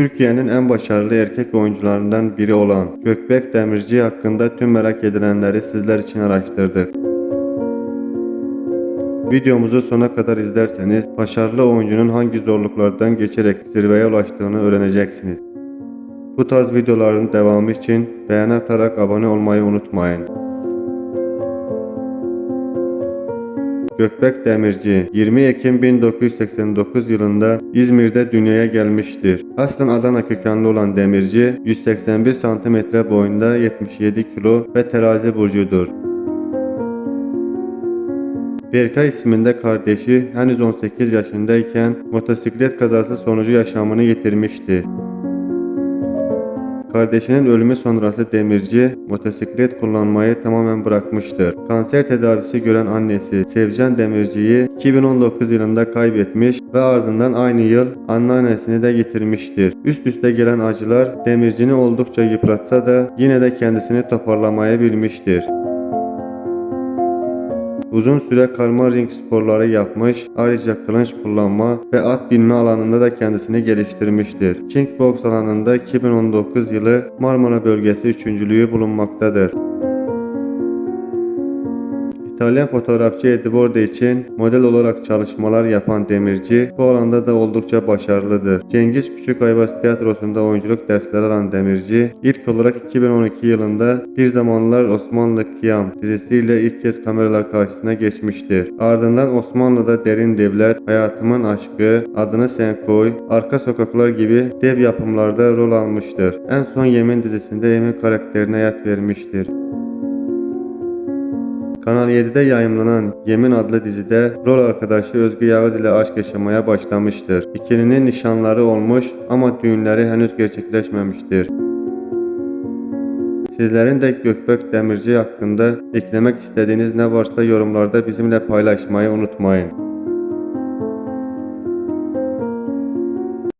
Türkiye'nin en başarılı erkek oyuncularından biri olan Gökberk Demirci hakkında tüm merak edilenleri sizler için araştırdık. Videomuzu sona kadar izlerseniz başarılı oyuncunun hangi zorluklardan geçerek zirveye ulaştığını öğreneceksiniz. Bu tarz videoların devamı için beğeni atarak abone olmayı unutmayın. Gökbek Demirci 20 Ekim 1989 yılında İzmir'de dünyaya gelmiştir. Aslen Adana kökenli olan Demirci 181 cm boyunda 77 kilo ve terazi burcudur. Berkay isminde kardeşi henüz 18 yaşındayken motosiklet kazası sonucu yaşamını yitirmişti. Kardeşinin ölümü sonrası Demirci motosiklet kullanmayı tamamen bırakmıştır. Kanser tedavisi gören annesi Sevcan Demirci'yi 2019 yılında kaybetmiş ve ardından aynı yıl anneannesini de yitirmiştir. Üst üste gelen acılar Demirci'ni oldukça yıpratsa da yine de kendisini toparlamayı bilmiştir. Uzun süre karma ring sporları yapmış, ayrıca kılıç kullanma ve at binme alanında da kendisini geliştirmiştir. Kickbox alanında 2019 yılı Marmara bölgesi üçüncülüğü bulunmaktadır. İtalyan fotoğrafçı Edwardo için model olarak çalışmalar yapan Demirci bu alanda da oldukça başarılıdır. Cengiz Küçükaybaş Tiyatrosu'nda oyunculuk dersleri alan Demirci ilk olarak 2012 yılında Bir Zamanlar Osmanlı Kıyam dizisiyle ilk kez kameralar karşısına geçmiştir. Ardından Osmanlı'da Derin Devlet, Hayatımın Aşkı, Adını Sen Koy, Arka Sokaklar gibi dev yapımlarda rol almıştır. En son Yemin dizisinde Yemin karakterine hayat vermiştir. Kanal 7'de yayımlanan Yemin adlı dizide rol arkadaşı Özgü Yağız ile aşk yaşamaya başlamıştır. İkilinin nişanları olmuş ama düğünleri henüz gerçekleşmemiştir. Sizlerin de Gökbek Demirci hakkında eklemek istediğiniz ne varsa yorumlarda bizimle paylaşmayı unutmayın.